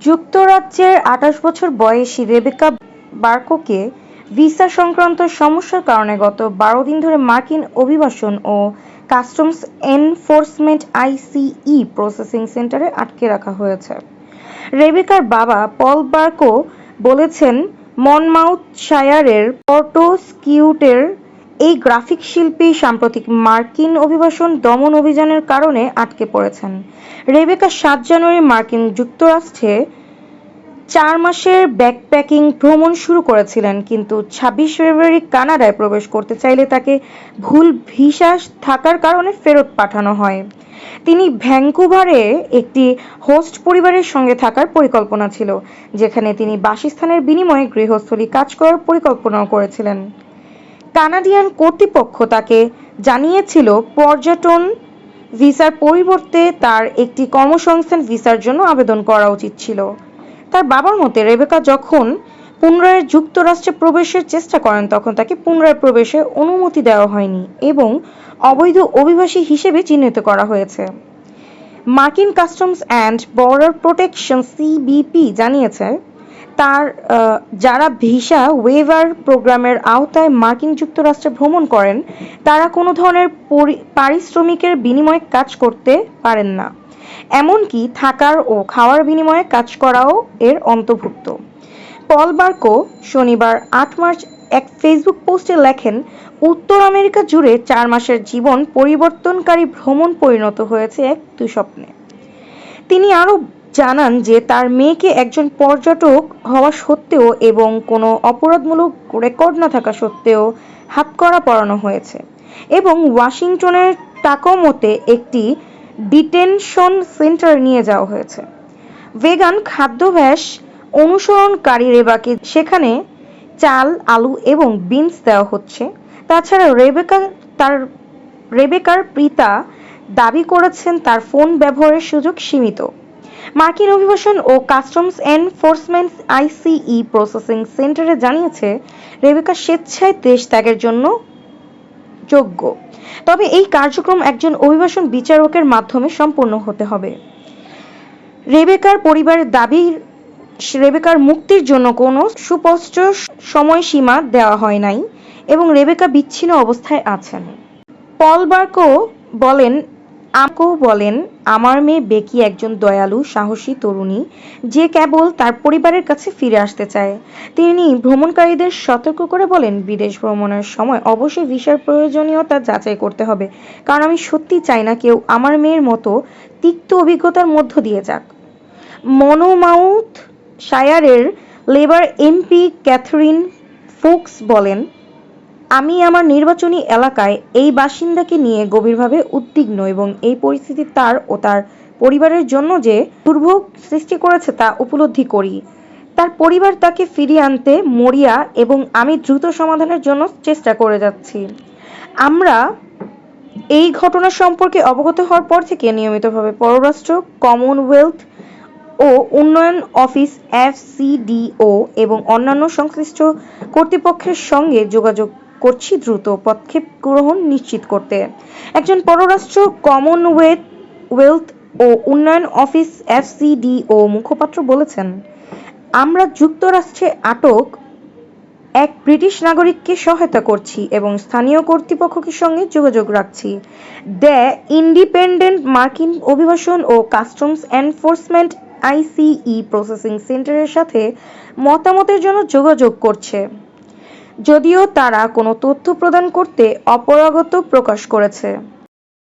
যুক্তরাজ্যের আঠাশ বছর বয়সী রেবেকা বার্কোকে ভিসা সংক্রান্ত সমস্যার কারণে গত বারো দিন ধরে মার্কিন অভিবাসন ও কাস্টমস এনফোর্সমেন্ট আইসিই প্রসেসিং সেন্টারে আটকে রাখা হয়েছে। রেবেকার বাবা পল বার্কো বলেছেন মনমাউথ মনমাউথশায়ারের পর্টোস্কিউটের এই গ্রাফিক শিল্পী সাম্প্রতিক মার্কিন অভিবাসন দমন অভিযানের কারণে আটকে পড়েছেন। রেবেকা সাত জানুয়ারি মার্কিন যুক্তরাষ্ট্রে চার মাসের ব্যাকপ্যাকিং ভ্রমণ শুরু করেছিলেন, কিন্তু ছাব্বিশ ফেব্রুয়ারি কানাডায় প্রবেশ করতে চাইলে তাকে ভুল ভিসা থাকার কারণে ফেরত পাঠানো হয়। তিনি ভ্যাঙ্কুভারে একটি হোস্ট পরিবারের সঙ্গে থাকার পরিকল্পনা ছিল, যেখানে তিনি বাসস্থানের বিনিময়ে গৃহস্থলী কাজ করার পরিকল্পনাও করেছিলেন। কানাডিয়ান কর্তৃপক্ষ তাকে জানিয়েছিল পর্যটন ভিসার পরিবর্তে তার একটি কর্মসংস্থান ভিসার জন্য আবেদন করা উচিত ছিল। তার বাবার মতে রেবেকা যখন পুনরায় যুক্তরাষ্ট্রে প্রবেশের চেষ্টা করেন, তখন তাকে পুনরায় প্রবেশের অনুমতি দেওয়া হয়নি এবং অবৈধ অভিবাসী হিসেবে চিহ্নিত করা হয়েছে। মার্কিন customs and border protection CBP জানিয়েছে তার যারা ভিসা ওয়েভার প্রোগ্রামের আওতায় মার্কিন যুক্তরাষ্ট্রে ভ্রমণ করেন, তারা কোনো ধরনের পারিশ্রমিকের বিনিময়ে কাজ করতে পারেন না। এমনকি থাকার ও খাওয়ার বিনিময়ে কাজ করাও এর অন্তর্ভুক্ত। পল বার্কো শনিবার আট মার্চ এক ফেসবুক পোস্টে লেখেন, উত্তর আমেরিকা জুড়ে চার মাসের জীবন পরিবর্তনকারী ভ্রমণ পরিণত হয়েছে এক দুঃস্বপ্নে। তিনি আরও জানান যে তার মেয়েকে একজন পর্যটক হওয়া সত্ত্বেও এবং কোনো অপরাধমূলক রেকর্ড না থাকা সত্ত্বেও হাতকড়া পরানো হয়েছে এবং ওয়াশিংটনের টাকোমোতে একটি ডিটেনশন সেন্টার নিয়ে যাওয়া হয়েছে। ভেগান খাদ্যাভ্যাস অনুসরণকারী রেবাকে সেখানে চাল, আলু এবং বিনস দেওয়া হচ্ছে। তাছাড়া রেবেকা, তার রেবেকার পিতা দাবি করেছেন তার ফোন ব্যবহারের সুযোগ সীমিত। মার্কিন অভিবাসন ও কাস্টমস এনফোর্সমেন্ট আইসিই প্রসেসিং সেন্টারে জানিয়েছে, রেবেকা স্বেচ্ছায় দেশ ত্যাগের জন্য যোগ্য। তবে এই কার্যক্রম একজন অভিবাসন বিচারকের মাধ্যমে সম্পন্ন হতে হবে। রেবেকার পরিবারের দাবি, রেবেকার মুক্তির জন্য কোনো সুস্পষ্ট সময়সীমা দেওয়া হয় নাই এবং রেবেকা বিচ্ছিন্ন অবস্থায় আছেন। পল বার্কো বলেন আমকো বলেন, আমার মেয়ে বেকি একজন দয়ালু, সাহসী তরুণী, যে কেবল তার পরিবারের কাছে ফিরে আসতে চায়। তিনি ভ্রমণকারীদের সতর্ক করে বলেন, বিদেশ ভ্রমণের সময় অবশ্যই ভিসার প্রয়োজনীয়তা যাচাই করতে হবে। কারণ আমি সত্যি চাই না কেউ আমার মেয়ের মতো তিক্ত অভিজ্ঞতার মধ্য দিয়ে যাক। মনোমাউথ শায়ারের লেবার এমপি ক্যাথরিন ফোক্স বলেন আমি আমার নির্বাচনী এলাকায় এই বাসিন্দাকে নিয়ে গভীরভাবে উদ্বিগ্ন এবং এই পরিস্থিতি তার ও তার পরিবারের জন্য যে দুর্ভোগ সৃষ্টি করেছে তা উপলব্ধি করি। তার পরিবার তাকে ফিরিয়ে আনতে মরিয়া এবং আমি দ্রুত সমাধানের জন্য চেষ্টা করে যাচ্ছি। আমরা এই ঘটনা সম্পর্কে অবগত হওয়ার পর থেকে নিয়মিতভাবে পররাষ্ট্র, কমনওয়েলথ ও উন্নয়ন অফিস এফসিডিও এবং অন্যান্য সংশ্লিষ্ট কর্তৃপক্ষের সঙ্গে যোগাযোগ করছি দ্রুত, পদক্ষেপ গ্রহণ নিশ্চিত করতে। একজন পররাষ্ট্র কমনওয়েলথ, ওয়েলথ ও উন্নয়ন অফিস এফসিডিও মুখপাত্র বলেছেন, আমরা যুক্তরাষ্ট্রে আটক এক ব্রিটিশ নাগরিককে সহায়তা করছি এবং স্থানীয় কর্তৃপক্ষের সঙ্গে যোগাযোগ রাখছি। দ্য ইন্ডিপেন্ডেন্ট মার্কিন অভিবাসন ও কাস্টমস এনফোর্সমেন্ট আইসিই প্রসেসিং সেন্টারের সাথে মতামতের জন্য যোগাযোগ করছে। যদিও তারা কোনো তথ্য প্রদান করতে অপরাগত প্রকাশ করেছে।